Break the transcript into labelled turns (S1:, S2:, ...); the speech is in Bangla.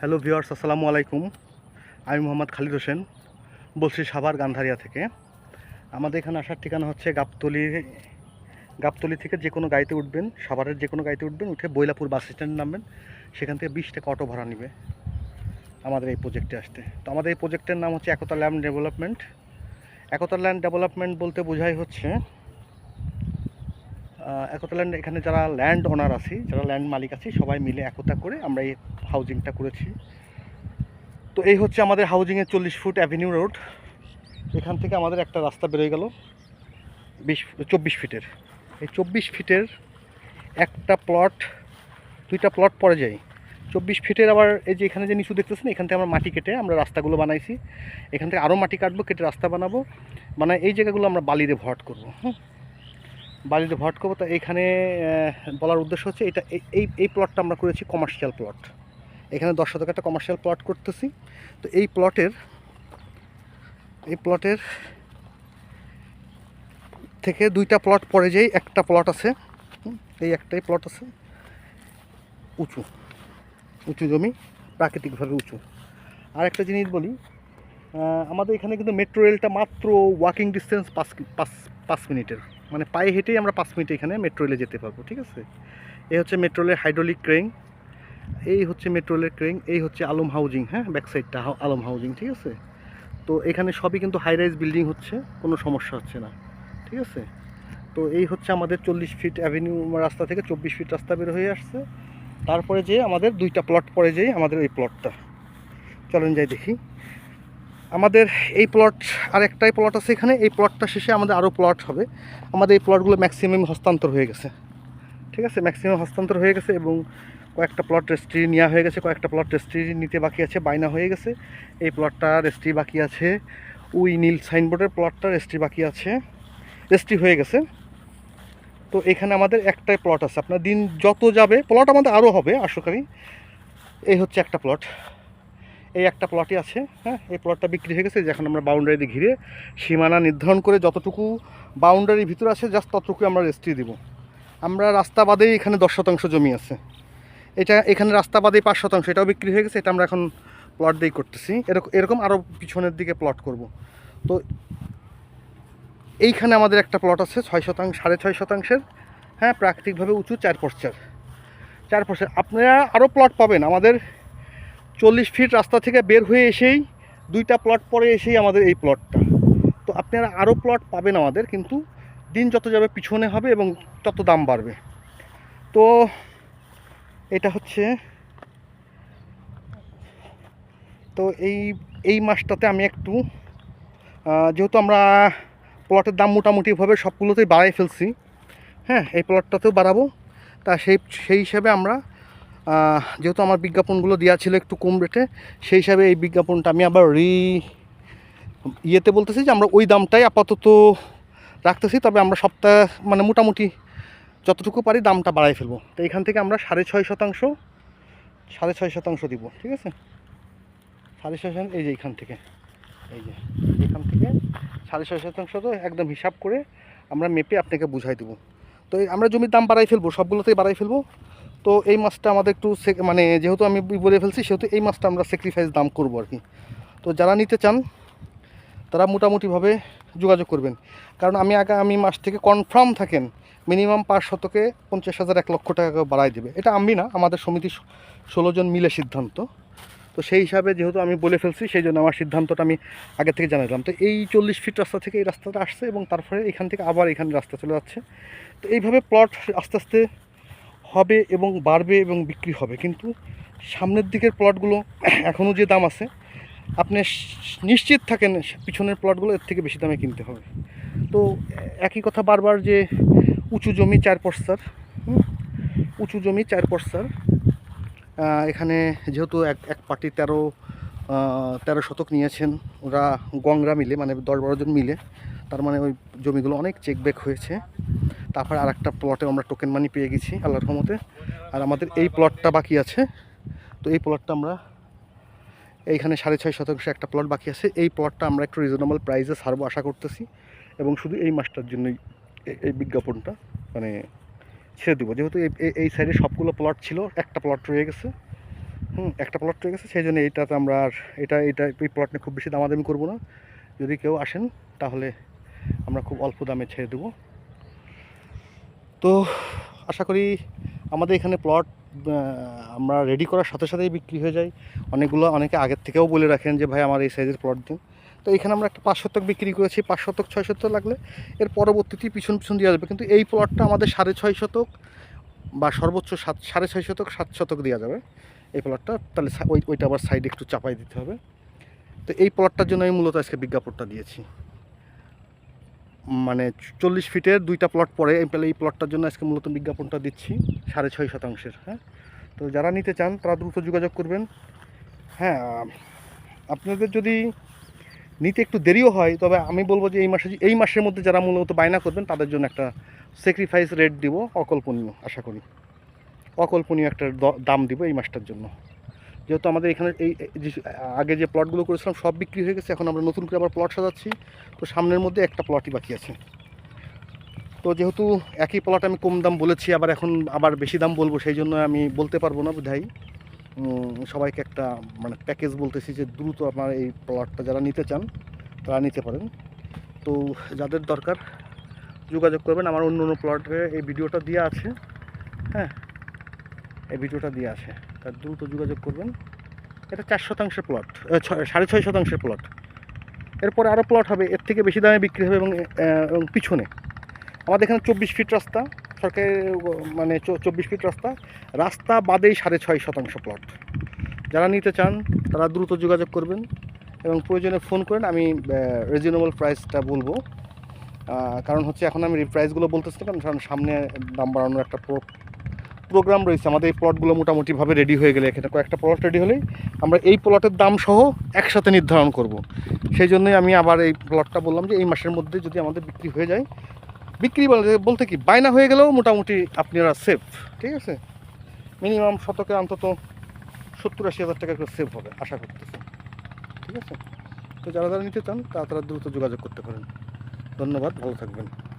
S1: হ্যালো ভিওয়ার্স আসসালামু আলাইকুম। আমি মোহাম্মদ খালিদ হোসেন, বলছি সাভার গান্ধারিয়া থেকে। আমাদের এখানে আসার ঠিকানা হচ্ছে গাবতলি গাবতলি থেকে যে কোনো গাড়িতে উঠবেন, সাভারের যে কোনো গাড়িতে উঠবেন, উঠে বৈলাপুর বাস স্ট্যান্ডে নামবেন। সেখান থেকে বিশ টাকা অটো ভাড়া নেবে আমাদের এই প্রজেক্টে আসতে। তো আমাদের এই প্রজেক্টের নাম হচ্ছে Ekta land development. Ekta land development বলতে বোঝাই হচ্ছে আহ, একতা ল্যান্ড এখানে যারা ল্যান্ড ওনার আছি যারা ল্যান্ড মালিক আছি সবাই মিলে একতা করে আমরা এই হাউজিংটা করেছি। তো এই হচ্ছে আমাদের হাউজিংয়ের চল্লিশ ফুট অ্যাভিনিউ রোড এখান থেকে আমাদের একটা রাস্তা বেরোয় গেল বিশ চব্বিশ ফিটের। এই চব্বিশ ফিটের একটা প্লট দুইটা প্লট পরে যায়। চব্বিশ ফিটের আবার এই যে এখানে যে নিচু দেখতেছেন এখান থেকে আমরা মাটি কেটে আমরা রাস্তাগুলো বানাইছি। এখান থেকে আরও মাটি কাটবো কেটে রাস্তা বানাবো। মানে এই জায়গাগুলো আমরা বালিতে ভরাট করব হুম? বালিতে ভরাট করব। তো এইখানে বলার উদ্দেশ্য হচ্ছে এটা, এই- এই এই প্লটটা আমরা করেছি কমার্শিয়াল প্লট এখানে দশ শতক একটা কমার্শিয়াল প্লট করতেছি। তো এই প্লটের এই প্লটের থেকে দুইটা প্লট পরে যেই, একটা প্লট আছে। এই একটাই প্লট আছে। উঁচু উঁচু জমি, প্রাকৃতিকভাবে উঁচু। আর একটা জিনিস বলি আমাদের এখানে কিন্তু মেট্রো রেলটা মাত্র ওয়াকিং ডিস্টেন্স পাঁচ পাঁচ পাঁচ মিনিটের। মানে পায়ে হেঁটেই আমরা পাঁচ মিনিটে এখানে মেট্রো রেলে যেতে পারব, ঠিক আছে? এই হচ্ছে মেট্রো রেলের হাইড্রোলিক ক্রেং এই হচ্ছে মেট্রো রেলের ক্রেং এই হচ্ছে আলম হাউজিং হ্যাঁ? ব্যাক সাইডটা আলম হাউজিং ঠিক আছে? তো এখানে সবই কিন্তু হাই রাইজ বিল্ডিং হচ্ছে, কোনো সমস্যা হচ্ছে না, ঠিক আছে? তো এই হচ্ছে আমাদের চল্লিশ ফিট অ্যাভিনিউ রাস্তা থেকে চব্বিশ ফিট রাস্তা বের হয়ে আসছে। তারপরে যে আমাদের দুইটা প্লট পরে যেয়ে আমাদের এই প্লটটা চলেন যাই দেখি। আমাদের এই প্লট আর একটাই প্লট আছে এখানে। এই প্লটটা শেষে আমাদের আরও প্লট হবে। আমাদের এই প্লটগুলো ম্যাক্সিমাম হস্তান্তর হয়ে গেছে। ঠিক আছে? ম্যাক্সিমাম হস্তান্তর হয়ে গেছে এবং কয়েকটা প্লট রেজিস্ট্রি নেওয়া হয়ে গেছে, কয়েকটা প্লট রেজিস্ট্রি নিতে বাকি আছে বাইনা হয়ে গেছে। এই প্লটটা রেজিস্ট্রি বাকি আছে। উই নীল সাইনবোর্ডের প্লটটা রেজিস্ট্রি বাকি আছে। রেজিস্ট্রি হয়ে গেছে। তো এখানে আমাদের একটাই প্লট আছে। আপনার দিন যত যাবে প্লট আমাদের আরও হবে আশোকারী এই হচ্ছে একটা প্লট এই একটা প্লটই আছে হ্যাঁ? এই প্লটটা বিক্রি হয়ে গেছে, যখন আমরা বাউন্ডারি দিয়ে ঘিরে সীমানা নির্ধারণ করে যতটুকু বাউন্ডারির ভিতরে আছে জাস্ট ততটুকু আমরা রেস্ট্রি দিব। আমরা রাস্তা বাদেই এখানে দশ শতাংশ জমি আছে। এটা এখানে রাস্তা বাদেই পাঁচ শতাংশ, এটাও বিক্রি হয়ে গেছে, এটা আমরা এখন প্লট দিয়েই করতেছি। এরকম এরকম আরও পিছনের দিকে প্লট করব। তো এইখানে আমাদের একটা প্লট আছে, ছয় শতাংশ, সাড়ে ছয় শতাংশের হ্যাঁ? প্রাকৃতিকভাবে উঁচু চার পশ্চার। চার পশ্চার। আপনারা আরও প্লট পাবেন। আমাদের চল্লিশ ফিট রাস্তা থেকে বের হয়ে এসেই দুইটা প্লট পরে এসেই আমাদের এই প্লটটা তো আপনারা আরও প্লট পাবেন আমাদের, কিন্তু দিন যত যাবে পিছনে হবে এবং তত দাম বাড়বে। তো এটা হচ্ছে তো এই এই মাসটাতে আমি একটু যেহেতু আমরা প্লটের দাম মোটামুটিভাবে সবগুলোতেই বাড়াই ফেলছি হ্যাঁ এই প্লটটাতেও বাড়াবো। তা সেই সেই হিসাবে আমরা যেহেতু আমার বিজ্ঞাপনগুলো দেওয়া ছিল একটু কম রেটে, সেই হিসাবে এই বিজ্ঞাপনটা আমি আবার রি ইয়েতে বলতেছি যে আমরা ওই দামটাই আপাতত রাখতেছি, তবে আমরা সপ্তাহ মানে মোটামুটি যতটুকু পারি দামটা বাড়াই ফেলব। তো এখান থেকে আমরা সাড়ে ছয় শতাংশ, সাড়ে ছয় শতাংশ দিব, ঠিক আছে? সাড়ে ছয় শতাংশ, এই যে এইখান থেকে, এই যে, এখান থেকে সাড়ে ছয় শতাংশ তো একদম হিসাব করে আমরা মেপে আপনাকে বুঝাই দেবো। তো আমরা জমির দাম বাড়াই ফেলব, সবগুলোতেই বাড়াই ফেলব। তো এই মাছটা আমাদের একটু মানে যেহেতু আমি বলে ফেলছি, সেহেতু এই মাছটা আমরা স্যাক্রিফাইস দাম করব আর কি। তো যারা নিতে চান, তারা মোটামুটিভাবে যোগাযোগ করবেন। কারণ আমি আগামী মাস থেকে কনফার্ম থাকেন মিনিমাম পাঁচ শতকে পঞ্চাশ হাজার এক লক্ষ টাকা বাড়াই দেবে। এটা আমি না, আমাদের সমিতির ষোলো জন মিলে সিদ্ধান্ত। তো সেই হিসাবে যেহেতু আমি বলে ফেলছি, সেই জন্য আমার সিদ্ধান্তটা আমি আগে থেকে জানালাম তো এই চল্লিশ ফিট রাস্তা থেকে এই রাস্তাটা আসছে এবং তারপরে এখান থেকে আবার এখানে রাস্তা চলে যাচ্ছে। তো এইভাবে প্লট আস্তে আস্তে হবে এবং বাড়বে এবং বিক্রি হবে। কিন্তু সামনের দিকের প্লটগুলো এখনও যে দাম আছে, আপনি নিশ্চিত থাকেন পিছনের প্লটগুলো এর থেকে বেশি দামে কিনতে হবে। তো একই কথা বারবার যে উঁচু জমি চার পর্সার উঁচু জমি চার পর্সার এখানে যেহেতু এক এক পার্টি তেরো তেরো শতক নিয়েছেন, ওরা গংরা মিলে মানে দশ বারো জন মিলে, তার মানে ওই জমিগুলো অনেক চেকব্যাক হয়েছে। তারপরে আর একটা প্লটে আমরা টোকেন মানি পেয়ে গেছি, আল্লাহর রহমতে। আর আমাদের এই প্লটটা বাকি আছে। তো এই প্লটটা আমরা এইখানে সাড়ে ছয় শতাংশ একটা প্লট বাকি আছে। এই প্লটটা আমরা একটু রিজনেবল প্রাইসে ছাড়বো আশা করতেছি। এবং শুধু এই মাসটার জন্যই এই বিজ্ঞাপনটা মানে ছেড়ে দেবো। যেহেতু এই সাইডে সবগুলো প্লট ছিল, একটা প্লট রয়ে গেছে। হুম, একটা প্লট রয়ে গেছে, সেই জন্য এইটাতে আমরা আর এটা এটা, এই প্লট নিয়ে খুব বেশি দামাদামি করব না। যদি কেউ আসেন, তাহলে আমরা খুব অল্প দামে ছেড়ে দেবো। তো আশা করি আমাদের এখানে প্লট আমরা রেডি করার সাথে সাথেই বিক্রি হয়ে যায়। অনেকগুলো, অনেকে আগের থেকেও বলে রাখেন যে, ভাই, আমার এই সাইজের প্লট দিন। তো এখানে আমরা একটা পাঁচ শতক বিক্রি করেছি, পাঁচ শতক, ছয় শতক লাগলে। এর পরবর্তীতেই পিছন পিছন দেওয়া যাবে কিন্তু এই প্লটটা আমাদের সাড়ে ছয় শতক বা সর্বোচ্চ সাত, সাড়ে ছয় শতক, সাত শতক দেওয়া যাবে। এই প্লটটা তাহলে ওই, ওইটা আবার সাইডে একটু চাপাই দিতে হবে। তো এই প্লটটার জন্য আমি মূলত আজকে বিজ্ঞাপনটা দিয়েছি। মানে চল্লিশ ফিটের দুইটা প্লট পরে এই এই প্লটটার জন্য আজকে মূলত বিজ্ঞাপনটা দিচ্ছি, সাড়ে ছয় শতাংশের হ্যাঁ? তো যারা নিতে চান, তারা দ্রুত যোগাযোগ করবেন। হ্যাঁ আপনাদের যদি নিতে একটু দেরিও হয়, তবে আমি বলব যে এই মাসে, এই মাসের মধ্যে যারা মূলত বায়না করবেন, তাদের জন্য একটা স্যাক্রিফাইস রেট দিব, অকল্পনীয়, আশা করি। অকল্পনীয় একটা দাম দিব এই মাসটার জন্য। যেহেতু আমাদের এখানে এই আগে যে প্লটগুলো করেছিলাম সব বিক্রি হয়ে গেছে, এখন আমরা নতুন করে আবার প্লট সাজাচ্ছি। তো সামনের মধ্যে একটা প্লটই বাকি আছে। তো যেহেতু একই প্লট আমি কম দাম বলেছি, আবার এখন আবার বেশি দাম বলব, সেই জন্য আমি বলতে পারব না বোধহয় সবাইকে একটা মানে প্যাকেজ বলতেছি যে দ্রুত আপনার এই প্লটটা যারা নিতে চান, তারা নিতে পারেন। তো যাদের দরকার যোগাযোগ করবেন, আমার অন্য অন্য প্লটে এই ভিডিওটা দেওয়া আছে। হ্যাঁ? এই ভিডিওটা দিয়ে আসে। তার দ্রুত যোগাযোগ করবেন। এটা চার শতাংশের প্লট সাড়ে ছয় শতাংশের প্লট এরপরে আরও প্লট হবে, এর থেকে বেশি দামে বিক্রি হবে এবং পিছনে। আমাদের এখানে চব্বিশ ফিট রাস্তা, সরকারের মানে চব্বিশ ফিট রাস্তা। রাস্তা বাদেই সাড়ে ছয় শতাংশ প্লট যারা নিতে চান, তারা দ্রুত যোগাযোগ করবেন এবং প্রয়োজনে ফোন করেন। আমি রিজনেবল প্রাইসটা বলব। কারণ হচ্ছে এখন আমি প্রাইসগুলো বলতেছি না কারণ কারণ সামনে দাম বাড়ানোর একটা প্রোগ্রাম রয়েছে। আমাদের এই প্লটগুলো মোটামুটিভাবে রেডি হয়ে গেলে এখানে কয়েকটা প্লট রেডি হলেই আমরা এই প্লটের দাম সহ একসাথে নির্ধারণ করব। সেই জন্যই আমি আবার এই প্লটটা বললাম যে এই মাসের মধ্যে যদি আমাদের বিক্রি হয়ে যায়, বিক্রি বলতে কি, বায়না হয়ে গেলেও মোটামুটি আপনারা সেফ ঠিক আছে? মিনিমাম শতকে অন্তত সত্তর আশি হাজার টাকা করে সেভ হবে, আশা করতেছি। ঠিক আছে? তো যারা যারা নিতে চান, তারা তারা দ্রুত যোগাযোগ করতে পারেন। ধন্যবাদ, ভালো থাকবেন।